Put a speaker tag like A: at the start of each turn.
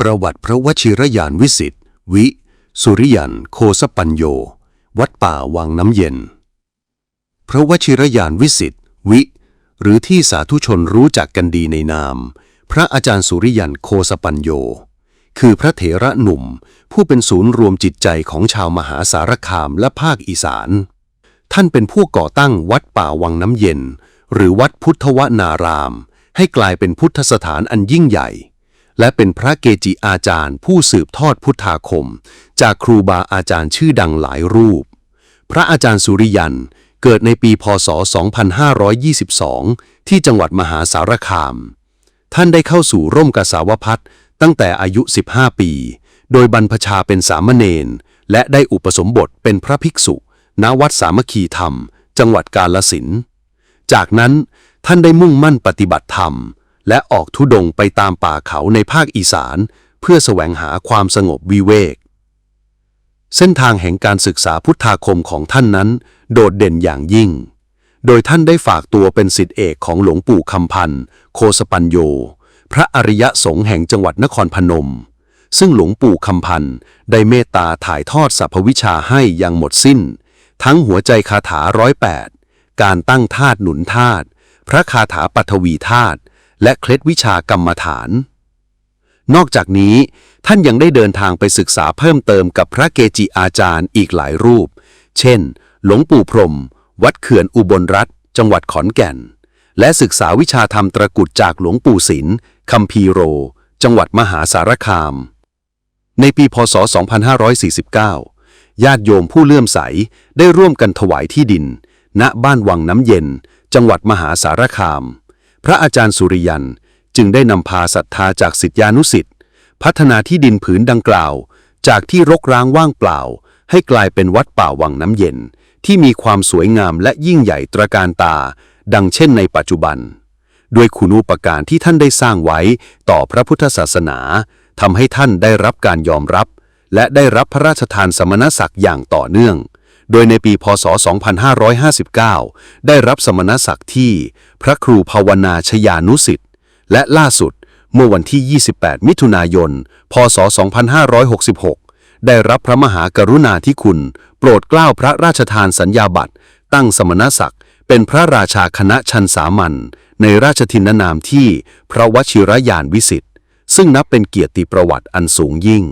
A: ประวัติพระวชิรยานวิสิทธิ์วิ สุริยันโคสปัญโย วัดป่าวังน้ำเย็น พระวชิรยานวิสิทธิ์วิ หรือที่สาธุชนรู้จักกันดีในนาม พระอาจารย์สุริยันโคสปัญโย คือพระเถระหนุ่ม ผู้เป็นศูนย์รวมจิตใจของชาวมหาสารคามและภาคอีสาน ท่านเป็นผู้ก่อตั้งวัดป่าวังน้ำเย็น หรือวัดพุทธวนาราม ให้กลายเป็นพุทธสถานอันยิ่งใหญ่ และเป็นพระเกจิอาจารย์ผู้สืบทอดพุทธาคม จากครูบาอาจารย์ชื่อดังหลายรูป พระอาจารย์สุริยันเกิดในปีพศ 2522 ที่จังหวัดมหาสารคาม ท่านได้เข้าสู่ร่มกสาวพัฒตั้งแต่อายุ 15 ปี โดยบรรพชาเป็นสามเณรและได้อุปสมบทเป็นพระภิกษุ ณ วัดสามัคคีธรรม จังหวัดกาลสิน จากนั้นท่านได้มุ่งมั่นปฏิบัติธรรม และออกทุดงไปตามป่าเขาในภาคอีสาน เพื่อแสวงหาความสงบวิเวก เส้นทางแห่งการศึกษาพุทธาคมของท่านนั้น โดดเด่นอย่างยิ่ง โดยท่านได้ฝากตัวเป็นศิษย์เอกของหลวงปู่คำพันธ์ โคสปัญโย พระอริยสงฆ์แห่งจังหวัดนครพนม ซึ่งหลวงปู่คำพันธ์ได้เมตตาถ่ายทอดสรรพวิชาให้อย่างหมดสิ้น ทั้งหัวใจคาถาร้อยแปดการตั้งธาตุหนุนธาตุพระคาถาปัทวีธาตุ และเคล็ดวิชากรรมฐาน นอกจากนี้ท่านยังได้เดินทางไปศึกษาเพิ่มเติมกับพระเกจิอาจารย์อีกหลายรูป เช่น หลวงปู่พรม วัดเขื่อนอุบลรัฐ จังหวัดขอนแก่น และศึกษาวิชาธรรมตระกุดจากหลวงปู่ศิลคัมภีโร จังหวัดมหาสารคาม ในปีพศ 2549 ญาติโยมผู้เลื่อมใสได้ร่วมกันถวายที่ดิน ณบ้านวังน้ำเย็น จังหวัดมหาสารคาม พระอาจารย์สุริยันจึงได้นำพาศรัทธาจากสิทธิานุสิทธิ์พัฒนาที่ดินผืนดังกล่าว จากที่รกร้างว่างเปล่า ให้กลายเป็นวัดป่าวังน้ำเย็น ที่มีความสวยงามและยิ่งใหญ่ตระการตา ดังเช่นในปัจจุบัน ด้วยคุณูปการที่ท่านได้สร้างไว้ต่อพระพุทธศาสนาทำให้ท่านได้รับการยอมรับ และได้รับพระราชทานสมณศักดิ์อย่างต่อเนื่อง โดยในปีพศ 2559 ได้รับสมณศักดิ์ที่พระครูภาวนาชยานุสิทธิ์และล่าสุดเมื่อวันที่ 28 มิถุนายน พศ 2566 ได้รับพระมหากรุณาธิคุณ โปรดเกล้าพระราชทานสัญญาบัตร ตั้งสมณศักดิ์เป็นพระราชาคณะชันสามัญในราชทินนามที่พระวชิรยานวิสิทธิ์ซึ่งนับเป็นเกียรติประวัติอันสูงยิ่ง